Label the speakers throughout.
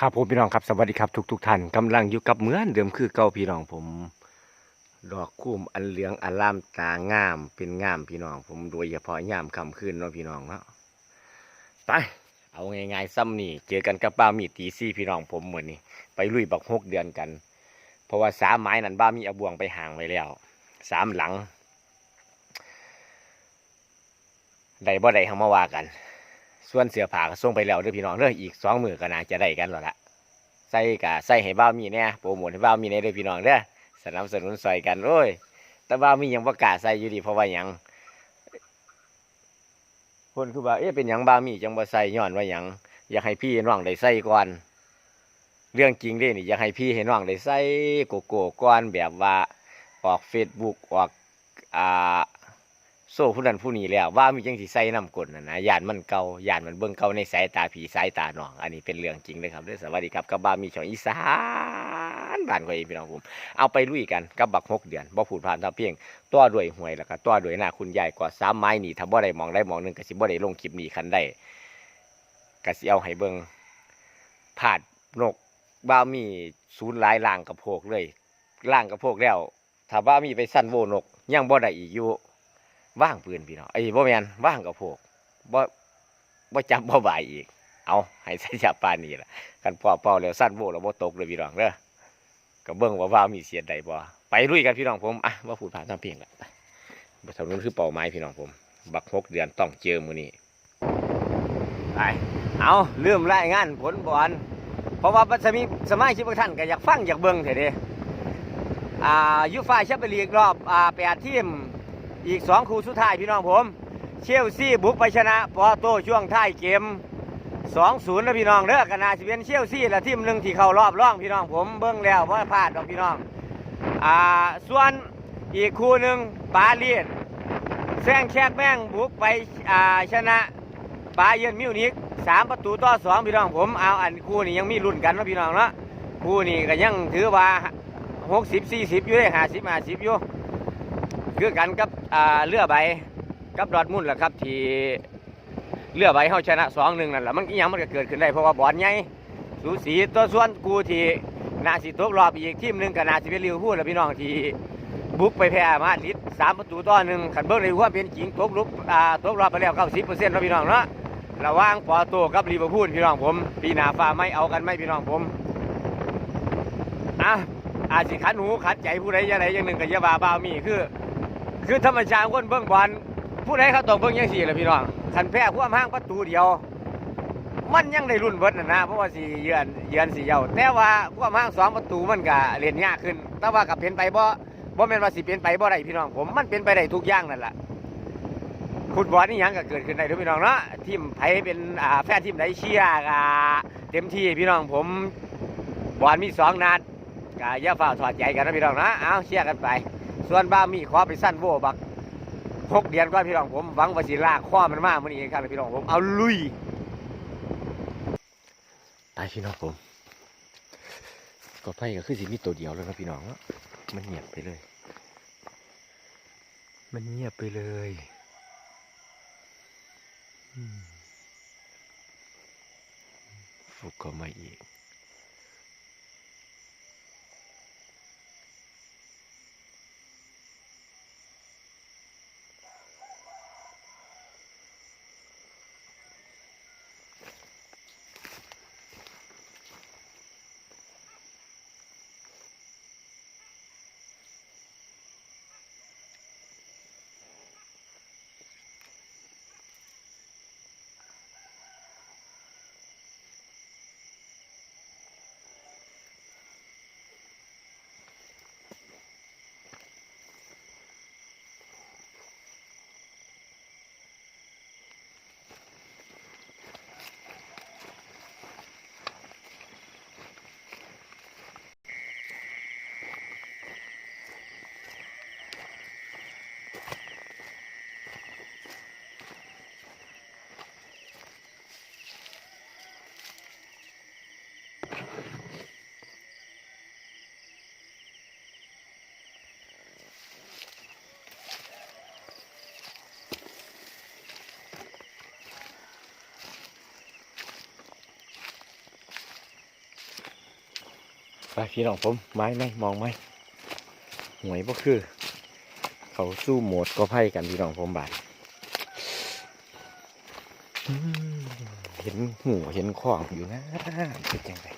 Speaker 1: ครับผมพี่น้องครับสวัสดีครับทุกทุกท่านกำลังอยู่กับเหมือนเดิมคือเก่าพี่น้องผม ดอกคุ้มอันเหลืองอลามตางามเป็นงามพี่น้อง ผมโดยเฉพาะยามค่ำคืนเนาะพี่น้องเนาะไปเอาง่ายๆซ้ำนี่เจอกันกับบ้ามีตีซี่พี่น้องผมเหมือนนี่ไปลุยบักหกเดือนกัน เพราะว่าสามไม้นั้นบ้ามีอาบวงไปห่างไว้แล้วสามหลังได้บ่ได้เขามาว่ากัน ส่วนเสือผ้าก็ส่งไปแล้วเด้อพี่น้องเด้ออีกสองมือก็น่าจะได้กันแล้วละใส่กะใส่ให้บ้าวมีเนี่ยโปรโมทให้บ้าวมีเนี่ยเด้อพี่น้องเด้อสนับสนุนซอยกันโอ้ยแต่บ้าวมียังประกล้าศใส่อยู่ดีเพราะว่าหยังคนคือว่าเอ๊ะเป็นหยังบ้าวมีจังบ่ใส่ย้อนว่าหยังอยากให้พี่น้องได้ใส่ก่อน เรื่องจริงเด้นี่อยากให้พี่ให้น้องได้ใส่โกโก้ก่อนแบบว่าออกเฟซบุ๊กออกอ่า โซ่ผู้นั้นผู้นี้แล้ว ว่ามีจังสิใส่น้ำกลนนะนะยานมันเก่ายานมันเบิ่งเก่าในสายตาผีสายตาหนอง อันนี้เป็นเรื่องจริงเลยครับเด้อสวัสดีครับกับบ้ามีช่องอีสานบ้านข่อยเองพี่น้องผม เอาไปลุยกันกับบักหกเดือนบ่พูดผ่านทำเพียงตัวด้วยหวยแล้วก็ตัวด้วยหน้าคุณยายกว่าสามไม้นี่ถ้าบ่ได้มองได้มองหนึ่งก็สิบ่ได้ลงคลิปนี้คันได้ก็สิเอาให้เบิ่งผาดนกบ้ามีศูนย์หลายล่างกระโพกเลยล่างกระโพกแล้วถ้าบ้ามีไปสั้นโวนกยังบ่ได้อีกอยู่ ว่างปืนพี่น้องไอ้บ่แมนว่างกับพวกบ่บ่จับบ่บายอีก เอาให้ใส่จับปานนี่ล่ะกันพ่อเป่าแล้วสั้นโบแล้วบ่ตกเลยพี่น้องเด้อก็เบิ่งว่าว่ามีเสียดใดบ่ไปลุยกันพี่น้องผมอะบ่าพูดผ่านทำเพียงละบ่เท่านั้นคือเป้าหมายพี่น้องผม บักหกเดือนต้องเจอมือนี้ไปเอาเริ่มรายงานผลบอลเพราะว่าสมีสมาชิกบางท่านก็อยากฟังอยากเบิ่งเถอะเด้อ่ายูฟ่าแชมเปี้ยนลีกรอบอ่าแปดทีม อีกสองคู่สุดท้ายพี่น้องผม เชลซีบุกไปชนะปอร์โตช่วงท้ายเกม2-0นย์นะพี่น้องเด้อกันนาสิเป็นเชลซีและทีมหนึ่งที่เข้ารอบร่องพี่น้องผมเบิ่งแล้วว่าพลาดดอกพี่น้องอ่าส่วนอีกคู่หนึ่งปารีสแซงแคกแม่งบุกไปอ่าชนะปาเยือนมิวนิกสามประตูต่อสองพี่น้องผมเอาอันคู่นี้ยังมีรุ่นกันนะพี่น้องเนาะคู่นี้ก็ยังถือว่าหกสิบสี่สิบอยู่ได้ห้าสิบห้าสิบอยู่ คือกันกับอ่าเรือใบกับดอดมุนแหละครับ ที่เรือใบเขาชนะสองหนึ่งนั่นแหละมันอิหยังมันก็เกิดขึ้นได้เพราะว่าบอลใหญ่สูสีตัวส่วนกูที่นาสิตกรอบอีกทีมหนึ่งกับนาสิเป็นลิวพูลและพี่น้องที่บุกไปแพ้มาดริดสามประตูต่อหนึ่งขันเบิ้งในหัวเป็นจริงตกลุกอ่าตกรอบไปแล้วเก้าสิบเปอร์เซ็นต์แล้วพี่น้องเนาะระว่างปอร์โตกับลิเวอร์พูลพี่น้องผม ปีหน้าฟ้าไม่เอากันไหมพี่น้องผมอะอาจสิขันหูขัดใจผู้ใดอย่างใดอย่างหนึ่งกับยาบาบาวมีคือ คือธรรมชาติคนเบิ่งบอลผู้ใดเขาตกเบิ่งยังสี่เละพี่น้องคันแพ้ควาห้างประตูเดียว มันยังได้รุ่นเบิดนะนะเพราะว่าสี่เยือนเยือนสี่เยาแต่ว่าควาห้างสองประตูมันก็เล่นยากขึ้น แต่ว่ากับเป็นไปบ่บ่แม่นว่าสิเป็นไปบ่ได้พี่น้องผมมันเป็นไปได้ทุกอย่างนั่นแหละฟุตบอลนี่ยังก็เกิดขึ้นได้ทุกพี่น้องเนาะทีมไผเป็นอ่าแฟนทีมไหนเชียร์ก็เต็มที่พี่น้องผมบอลมีสองนัดก็อย่าฝ่าถอดใจกันนะพี่น้องนะเอาเชียร์กันไป ส่วนบ้ามีขอไปสั้นโวบักหกเดือนก่อนพี่น้องผมหวังว่าสิลากข้อมันมากมื่อนี้ครับพี่น้องผมเอาลุยไปพี่น้องผมก็ไฟก็คือสิมีตัวเดียวแล้วนะพี่น้องเนาะมันเงียบไปเลย มันเงียบไปเลยอืมฟุกก็มาอีก ไปพี่น้องผมไม้ไหมมองไหมหวยก็คือ เขาสู้โหมดก็ไพ่กันพี่น้องผมบาดเห็นหูเห็นของอยู่นะเป็นยังไง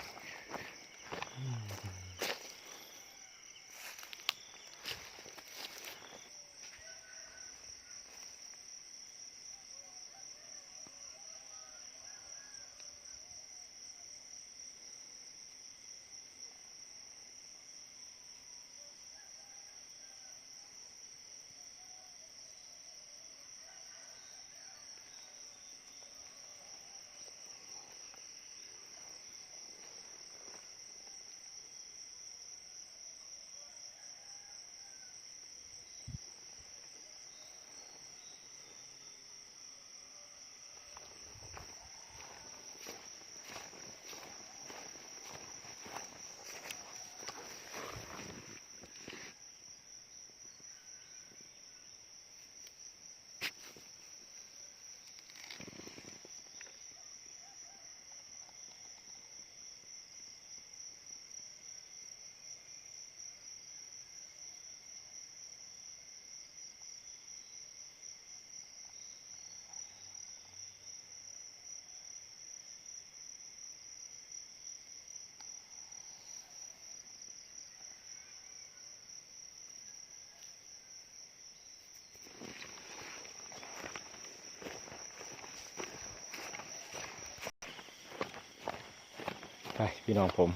Speaker 1: ไปพี่น้องผม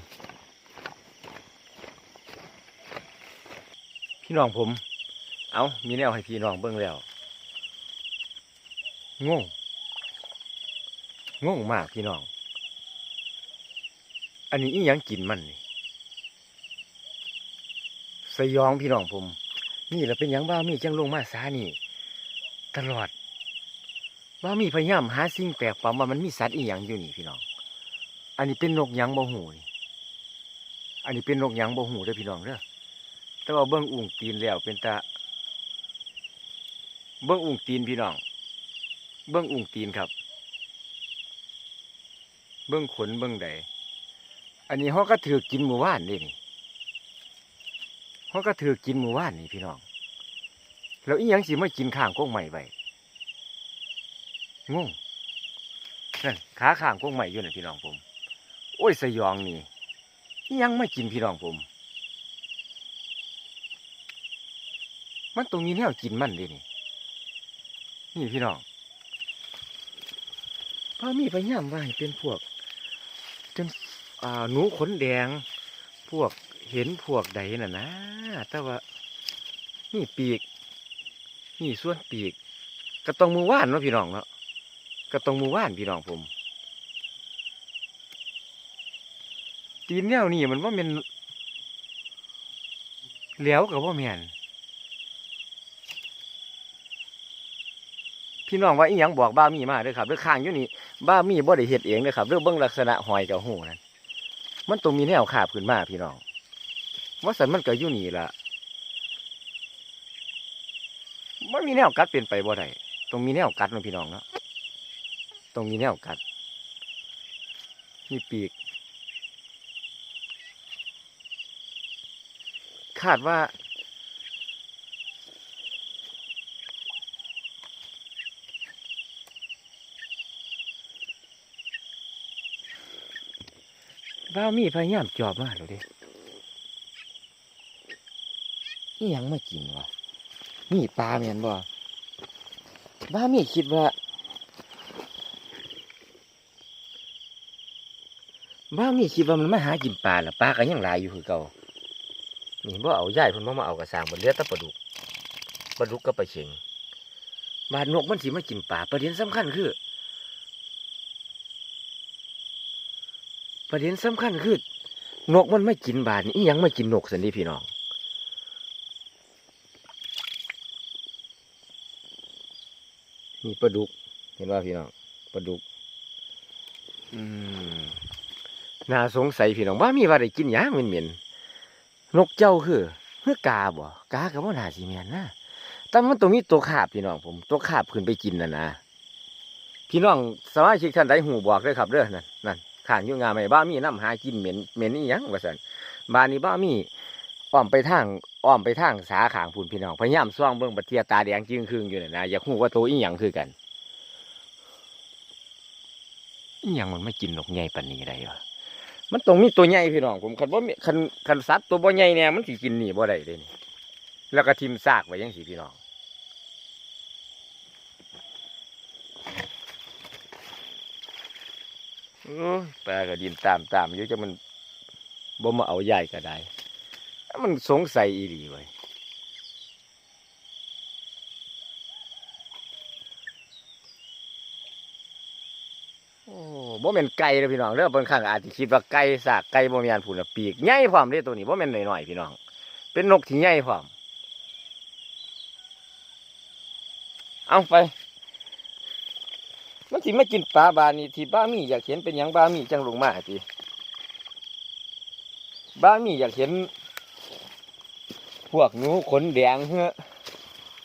Speaker 1: พี่น้องผม เอามีแนวให้พี่น้องเบิ่งแล้วงงงงมากพี่น้อง อันนี้อีหยังกินมันนี่สยองพี่น้องผม นี่แหละเป็นหยังบ้ามีจังลงมาสานี่ ตลอดบ้ามีพยายามหาสิ่งแปลกปลอมว่ามันมีสัตว์อีหยังอยู่นี่พี่น้อง อันนี้เป็นนกยังบ่หูนี่อันนี้เป็นนกยังบ่หูเด้อพี่น้องเด้อแต่ว่าเบิ้งอุ่งตีนแล้วเป็นตาเบิ้งอุ่งตีนพี่น้อง เบิ้งอุ่งตีนครับ เบิ้งขนเบิ้งใดอันนี้เขาก็ถือกินหมู่ว่านนี่นี่เขาก็ถือกินหมู่ว่านนี่พี่น้อง แล้วอีหยังสิมากินข้างก้งใหม่ไปงงนั่นขาข้างก้งใหม่อยู่น่ะพี่น้องผม อ้ยสยองนี่ยังไม่กินพี่น้องผม มันตรงนี้แนวกินมันเดินี่ นี่พี่น้องพ่อมีพยายามว่าเป็นพวกจนอ่าหนูขนแดง พวกเห็นพวกใดน่ะนะ แต่ว่านี่ปีก นี่ส่วนปีกก็ต้องมือว่านเนาะพี่น้องเนาะก็ต้องมือว่านพี่น้องผม ตีนแนวนี่มันว่าเป็นเหลียวกับว่าแมนพี่น้องว่าอีหยังบอกบ้ามีมาเด้อครับเด้อข้างอยู่นี่บ้ามีบ่ได้เฮ็ดเองเด้อครับเด้อเบิ่งลักษณะหอยกับหูนั่นมันต้องมีแนวขาบขึ้นมาพี่น้องว่าสันมันก็อยู่นี่ละมันมีแนวกัดเป็นไปบ่ได้ต้องมีแนวกัดนะพี่น้องเนาะต้องมีแนวกัด มีปีก คาดว่า บ้ามีพยายามจอบมาแล้วเดินี่ยังไม่กินวะนี่ปลาเมียนบ่บ้ามีคิดว่าบ้ามีคิดว่ามันมาหากินปลาแล้วปลาก็ยังหลายอยู่คือเก่า นี่บ่เอาใหญ่พิ่นบ่มาเอากระสางบ่เลือแต่ปลาดุกปลาดุกกับปเข็งบาดนกมันสิมากินปลาประเด็นสำคัญคือ ประเด็นสำคัญคือนกมันไม่กินบาดนี่ยังไม่กินนกสันนี่พี่น้องนี่ปลาดุก เห็นว่าพี่น้องปลาดุกอืมน่าสงสัยพี่น้องว่ามีว่าได้กินยังเหม็นๆ นกเจ้าคือเฮือกาบ่กากับว่าน่าสิแม่นนะแต่มันต้องมีตัวขาบพี่น้องผมตัวขาบขึ้นไปกินน่ะนะพี่น้องสมาชิกท่านใดหูบอกเลยครับเด้อนั่นนั่นขางยู่งาไม่บ้ามีน้ำหากินเหม็นเหม็นนี่ยังว่าซั่นบ้านนี้บ้ามีอ้อมไปทางอ้อมไปทางสาขางพุ่นพี่น้องพยายามซ่องเบิ่งบัดเทียตาแดงจึงครึ่งอยู่น่ะนะอยากฮู้ว่าตัวอีหยังคือกันอีหยังมันไม่กินนกใหญ่ปานนี้ได้วะ มันต้องมีตัวใหญ่พี่น้องผมคันว่าคันคันสัตว์ตัวบ่ใหญ่เนี่ยมันสิกินหนีบ่ได้เลยนี่แล้วก็ทิมซากไว้ยังสี่พี่น้องโอ้ยปลาก็ดินตามตามอยู่จะมันบ่มาเอาใหญ่ก็ได้ มันสงสัยอีหลีไว้ยโอ้ บ่แม่นไก่เด้อพี่น้องเด้อบางครั้งอาจจะคิดว่าไก่สากไก่บ่แม่นพุ่นน่ะปีกใหญ่พร้อมเด้ตัวนี้บ่แม่นหน้อยๆพี่น้อง เป็นนกที่ใหญ่พร้อมเอาไป มันสิมากินปลาบานี่ที่บ้ามีอยากเห็นเป็นหยังบ้ามีจังลงมาติบ้ามีอยากเห็น พวกหนูขนแดงเฮ้อ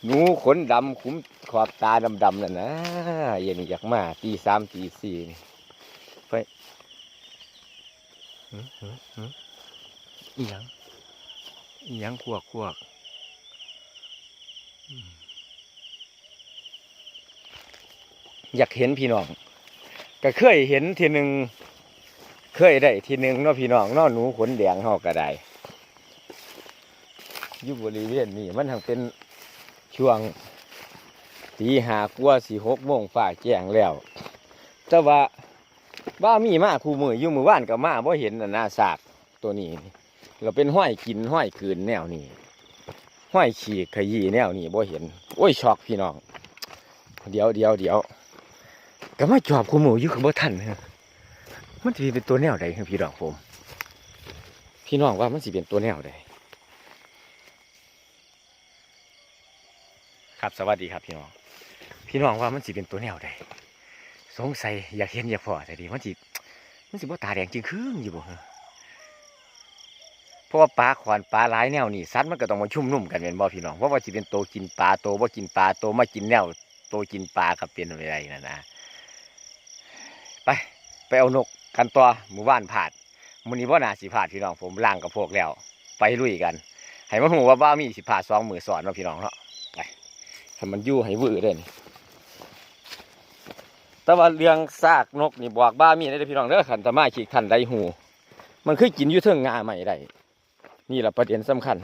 Speaker 1: หนูขนดำคุ้มขอบตาดำๆนั่นนะอย่านี่อยากมาตีสามตีสี่นี่ อีหยังอีหยังขวกขวกอยากเห็นพี่น้อง ก็เคยเห็นทีหนึ่งเคยได้ทีหนึ่งเนาะพี่น้องเนาะหนูขนแดงเฮาก็ได้ยู่บริเวณนี้มันทังเป็นช่วงตีหากว่าสี่หกโมงฝ่าแจ้งแล้ว แต่ว่า บ้ามีมากคู่มืออยู่มือว่านกับมาบ่เห็นน่าสากตัวนี้ เราเป็นห้อยกินห้อยคืนแนวนี้ห้อยฉีกขยี้แนวนี้บ่เห็น โอ้ยช็อกพี่น้อง เดี๋ยวเดี๋ยวเดี๋ยวก็มาจอบคู่มืออยู่กับบ่ทันมันจะเป็นตัวแนวใดครับพี่น้องผม พี่น้องว่ามันสิเป็นตัวแนวใดครับสวัสดีครับพี่น้อง พี่น้องว่ามันสิเป็นตัวแนวใด สงสัยอยากเห็นอยากพอแต่ดีมันสิมันสิบ่ตาแดงจริงครึ่งอยู่บ่ฮะเพราะว่าปลาขวานปลาหลายแนวนี่สัตว์มันก็ต้องมาชุ่มนุ่มกันเป็นบ่พี่น้องเพราะว่าสิเป็นโตกินปลาโตวบ่กินปลาโตมากินแนวโตกินปลากับเป็นอะไรนั่นนะไปไปเอานกกันตัวหมู่บ้านผาดมื้อนี้บ่น่าสิผาดพี่น้องผมล้างกับพวกแล้ว ไปลุยกันให้มันฮู้ว่าบ้ามีสิผาดสองมือสอนเนาพี่น้องเนาะถ้ามันยู่ให้วื้อได้นี่ แต่ว่าเรื่องซากนกนี่บอกบ้ามีได้พี่น้องเด้อขันตะมาขีกทันได้หู มันคือกินอยู่เทิงงาใหม่ได้นี่แหละประเด็นสำคัญ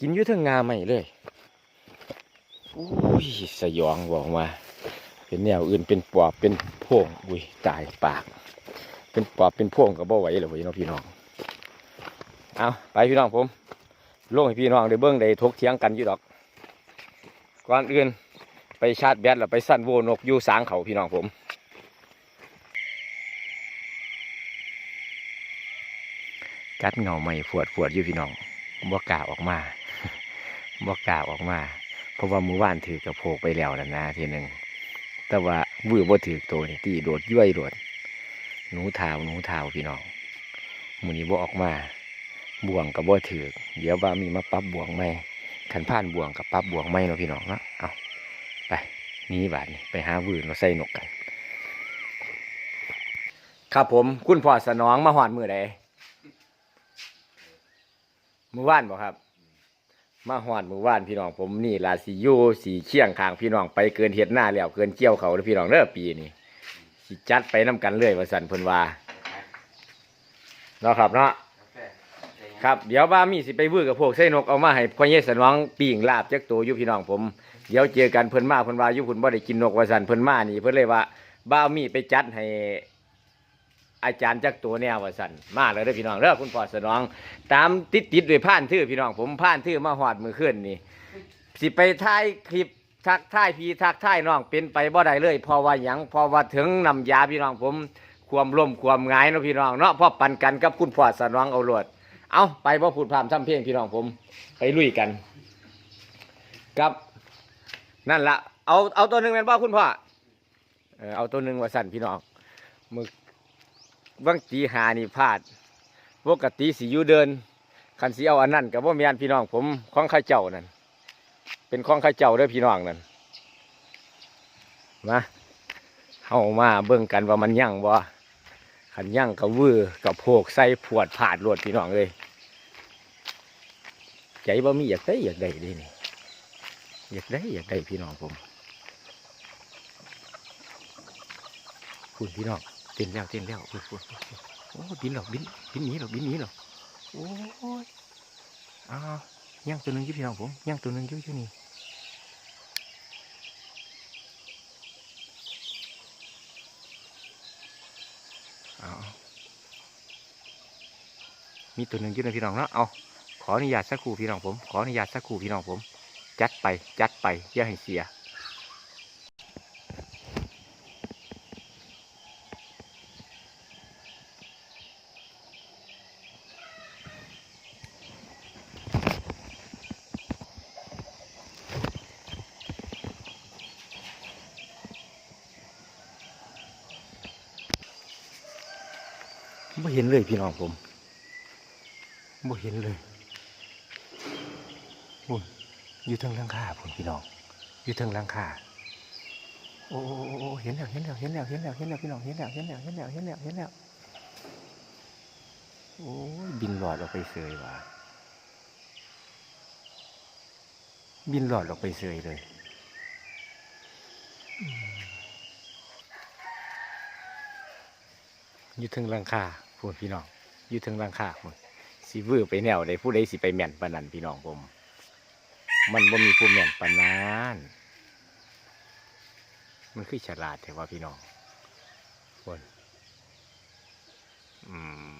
Speaker 1: กินอยู่เทิงงาใหม่เลยอุ้ยสยองบอกมาเป็นแนวอื่นเป็นปอบเป็นพวงอุ้ยตายปาก เป็นปอบเป็นพวงก็บ่ไหวเลยเว้ยเนาะพี่น้องเอาไปพี่น้องผมลงให้พี่น้องได้เบิ้งได้ทกเถียงกันอยู่ดอกก่อนอื่น ไปชาร์จแบตแล้วไปสั่นโวนกอยู่สางเขาพี่น้องผมกัดเงาไม่ปวดปวดอยู่พี่น้องบ่กล้าออกมาบ่กล้าออกมา เพราะว่ามือว่านถือกระโพกไปแล้วนะนะทีหนึ่งแต่ว่าวือบ่ถือตัวนี่ตีโดดย้วยโดดหนูเท้าหนูเท้าพี่น้องมือนี้บ่ออกมา บ่วงกับบ่ถือเดี๋ยวว่ามีมาปรับบ่วงไหมขันผ่านบ่วงกับปรับบ่วงไหมเนาะพี่น้องเนาะเอา ไปนี่บาทนี่ไปหาวืนมาใส่นกกัน ครับผมคุณพ่อสนองมาหอนมือใดมือว่านบ่ครับ มาหอนมือว่านพี่น้องผมนี่ลาสียูสีเชียงคางพี่น้องไปเกินเห็ดหน้าแล้วเกินเกี่ยวเขาแล้วพี่น้องเด้อปีนี้สิจัดไปน้กันเลยว่าสันพนว่าเนาะครับเนาะครับ เดี๋ยวบ้ามีสิไปวื้อกับพวกไส้นกเอามาให้พ่อเยสนองปีงลาบจักตัวยูพี่น้องผม เดี๋ยวเจอกันเพิ่นมาเพิ่นว่าอยู่เพิ่นบ่ได้กินนกว่าซั่นเพิ่นมานี่เพิ่นเลยว่าบ้ามีไปจัดให้อาจารย์จักตัวแนวว่าซั่นมาเลยเด้อพี่น้องเด้อคุณพ่อสนอง ตามติดติดๆด้วยผ่านทื่อพี่น้องผมผ่านทื่อมาหอดมือขึ้นนี่สิไปถ่ายคลิปทักท่ายพี่ทักท่ายน้องเป็นไปบ่ได้เลยเพราะว่าหยังเพราะว่าถึงนำยาพี่น้องผม ความล่มความงายเนาะพี่น้องเนาะเพราะปันกันกับคุณพ่อสนองเอาโลวดเอาไปบ่พูดพร่ำทำเพลงพี่น้องผม ไปลุยกันครับ นั่นละเอาเอาตัวหนึ่งเป็นบ่คุณพ่อเออเอาตัวหนึ่งว่าสั่นพี่น้องมึกวังตีหานี่พลาดปกติสีอยู่เดินคันสีเอาอันนั้นกับว่ามีอันพี่น้อง ผมของข้าเจ้านั่นเป็นของข้าเจ้าด้อพี่น้องนั่นมาเข้ามาเบิ่งกันว่ามันยั่งบ่ขันย่างกับวือกับโพกใส่ผวดผาดรวดพี่น้องเลยใจบ่ามีอยากได้อยากได้ด้นี่ อยากได้อยากได้พี่น้องผมคุณพี่น้องเต้นแล้วเต้นแล้วพูดพูดพูดพูดโอ้บินหรอบินบินนีหรอบินนีหรอโอ้ยอ้าวย่างตัวหนึงยู่พี่น้องผมย่างตัวหนึงยู่อยู่นี่เอาเอามีตัวหนึ่งยู่นะพี่น้องเนาะเอาขออนุญาตสักครู่พี่น้องผม ขออนุญาตสักครู่พี่น้องผม จัดไปจัดไปอย่าให้เสียไม่เห็นเลยพี่น้องผมไม่เห็นเลยโอ้ย อยู่เทางลังคาผมพี่น้อง อยู่เทางลังคาโอ้โอ้โอ้โอ้เห็นแล้วเห็นแล้วเห็นแล้วเห็นแล้วเห็นแล้วพี่น้องเห็นแล้วเห็นแล้วเห็นแล้วเห็นแล้วเห็นแล้วโอ้ยบินหลอดออกไปเสยว่ะบินหลอดออกไปเสยเลยอยู่เทางลังคาพูดพี่น้องอยู่เทางลังคาพูดสิวือไปแนวใดผู้ใดสิไปแม่นปนนั้นพี่น้องผม มันบ่มีผู้แม่นปานนั้นมันคือฉลาดแต่ว่าพี่น้องคนอืม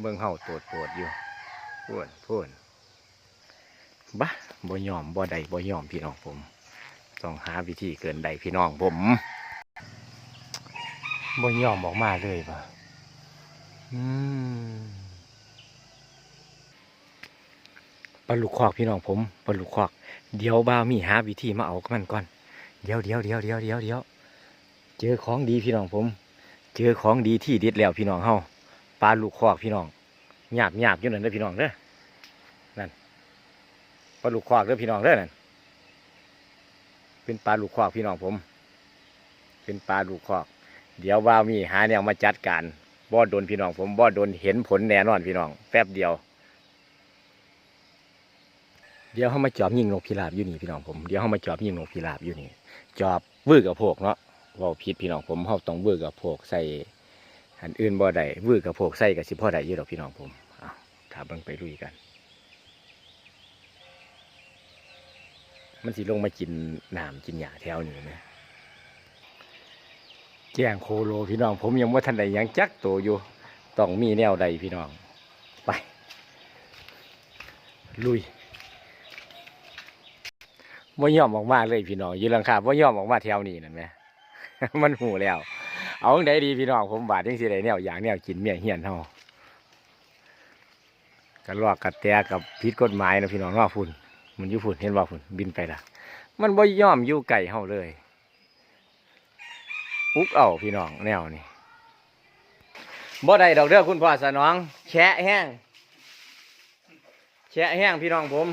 Speaker 1: เบิ่งเฮาโตดโตดอยู่พูนพูนบ้าบ่ยอมบ่ได้บ่ยอมพี่น้องผม ต้องหาวิธีเกินใดพี่น้องผมบ่ยอมออกมาเลยป่ะอืม ปลาลูกคอกพี่น้องผมปลาลูกคอก เดี๋ยวบ้าวมีหาวิธีมาเอากับมันก่อน เดี๋ยวเดี๋ยวเดี๋ยวเดี๋ยวเดี๋ยวเดี๋ยวเจอของดีพี่น้องผม เจอของดีที่เด็ดแล้วพี่น้องเฮาปลาลูกคอกพี่น้องหยาบหยาบอยู่นั่นเด้อพี่น้องเด้อนั่นปลาลูกคอกเด้อพี่น้องเด้อนั่นเป็นปลาลูกคอกพี่น้องผม เป็นปลาลูกคอก เดี๋ยวบ้าวมีหาแนวมาจัดการบ่โดนพี่น้องผมบ่โดนเห็นผลแน่นอนพี่น้อง แป๊บเดียว เดี๋ยวเขามาจอบยิงนกพิราบอยู่นี่พี่น้องผมเดี๋ยวเขามาจอบยิงนกพิราบอยู่นี่ จอบวื้อกับโพกเนาะว่าผิดพี่น้องผมเขาต้องวื้อกับโพกใส่อันอื่นบ่ได้วื้อกับโพกใส่กับสิพ่อได้อยู่ดอกพี่น้องผมเอาถ้าเบิ่งไปลุยกัน มันสิลงมากินน้ำกินหญ้าแถวนี้ไหมแจ้งโคโลพี่น้อง ผมยังว่าทันใดยังจักโตวอยู่ต้องมีแนวใดพี่น้อง ไป ลุย ว่ยอมออกมาเลยพี่น้องยืนหลังคาว่ยอมออกมาแถวนี้นั่นไหมมันหูแล้ว เอาจั่งใดดีพี่น้องผมบาดยังสิได้แนวอย่างแนวกินเมียเฮียนเฮากันลอกกัดแตกับพิษกฎหมายนะพี่น้องว่าฝุ่นมันอยู่ฝุ่นเห็นว่าฝุ่นบินไปละมันบ่ยอมอยู่ไก่เฮาเลยอุ๊กเอาพี่น้องแนวนี้บ่ได้ดอกเด้อคุณพ่อสนอง แฉะแห้งแฉะแห้งพี่น้องผม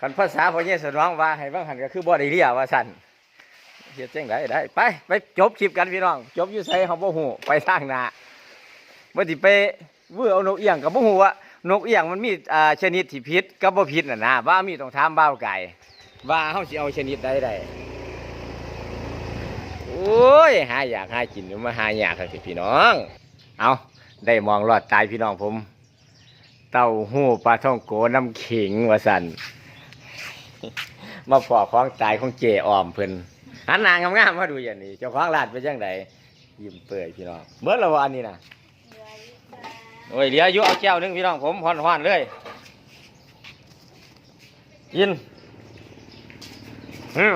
Speaker 1: คันภาษาพ่อเยสนองว่าให้บางหันก็คือบ่ได้เรียว่าสั่นเฮ็ดจังไดได้ไปไปจบคลิปกันพี่น้อง จบอยู่ไสเฮาบ่ฮู้ไปทางหน้าบ่สิไปวื้อเอานกเอียงก็บ่ฮู้ว่านกเอียงมันมีอ่าชนิดที่ผิดกับบ่ผิดน่ะนะว่ามีต้องถามบ่าวไก่ว่าเฮาสิเอาชนิดใดได้โอ้ยหาอยากหากินอยู่มาหาอยากครับพี่น้อง เอาได้มองรอดตายพี่น้องผม เต้าหู้ปลาท่องโกน้ำขิงว่าสั่น มาพอของตายของเจออมเพิ่นหันนางงามๆมาดูอย่างนี้เจ้าของร้านเป็นจังไดยิ้มเปื่อยพี่น้องเบิดและวันนี้นะโอ้ยเหลืออยู่เอาแก้วหนึงพี่น้องผมหอนๆเลยกินอืม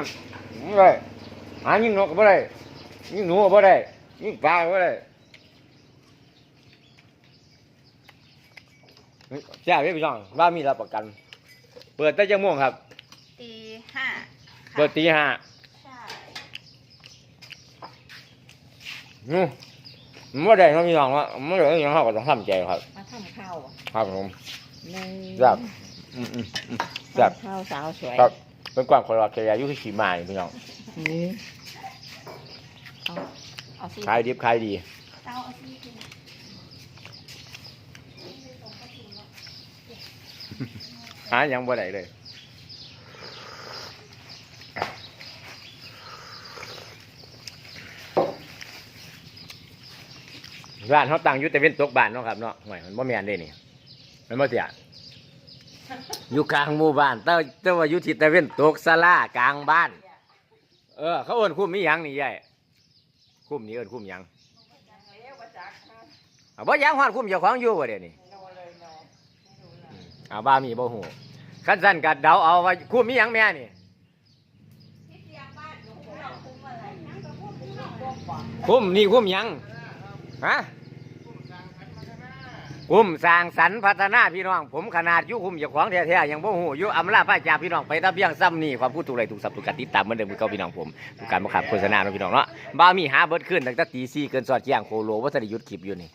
Speaker 1: บ่ได้หายิงนกก็บ่ได้ยิงหนูก็บ่ได้ยิงปลาก็บ่ได้แจ้าพี่น้องว่ามีรับประกัน เปิดตั้งจังม่วงครับ
Speaker 2: ตีห้าค่ะ
Speaker 1: เปิดตีห้า
Speaker 2: ใช่
Speaker 1: อืมไม่ได้ครับพี่น้องว่าไม่ได้ยังเขาก็ต้องทำใจครับ
Speaker 2: มาทำข้าวอะ
Speaker 1: ครับผม
Speaker 2: หนึ่ง
Speaker 1: ครับ อืมอืมอืมครับ
Speaker 2: ทำข้าวสาวสวย
Speaker 1: ครับ เป็นความคนรักใจอายุที่ขี่มานี่พี่น้อง
Speaker 2: นี่เอาเอาสิ
Speaker 1: ขายดิบขายดี
Speaker 2: เต้าเอาสิกิน
Speaker 1: หาหยังบ่ได้เลย บ้านเขาตั้งอยู่แต่เว้นตกบ้านเนาะครับเนาะห่วยมันบ่แม่นเด้นี่มันบ่เสียอยู่กลางหมู่บ้านแต่แต่ว่าอยู่ที่ตะเว้นตกศาลากลางบ้าน เออ เขาเอิ้นคุ้มมีหยังนี่ยายคุ้มนี่เอิ้นคุ้มหยังเอาบ่หยังฮอดคุ้มเจ้าของอยู่บ่เดี๋ยวนี้เอาบ้ามีบ่ฮู้คันซั่นก็เดาเอาว่าคุ้มมีหยังแม่นี่คุ้มนี่คุ้มหยัง ฮะคุ้มสร้างสรรค์พัฒนาพี่น้อง ผมขนาดยุคุ้มเจ้าของแท้ๆยังบ่ฮู้อยู่อำลาพระจ่าพี่น้องไปตะเบียงซ้ำนี่ความพูดถูกไรถูกสับถูกการติดตามเหมือนเดิมคือเก่าพี่น้องผมถูกการบังคับโฆษณาเนาะพี่น้องเนาะบ้ามีหาเบิดขึ้นตั้งแต่ตีสี่เกินสอดแจ้งโคโลว่าจะได้หยุดคลิปอยู่นี่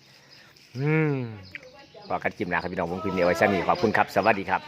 Speaker 1: อืมพอกันจิมนะครับพี่น้องผมพิมพ์เอไว้ซ้ำนี่ขอบคุณครับ สวัสดีครับ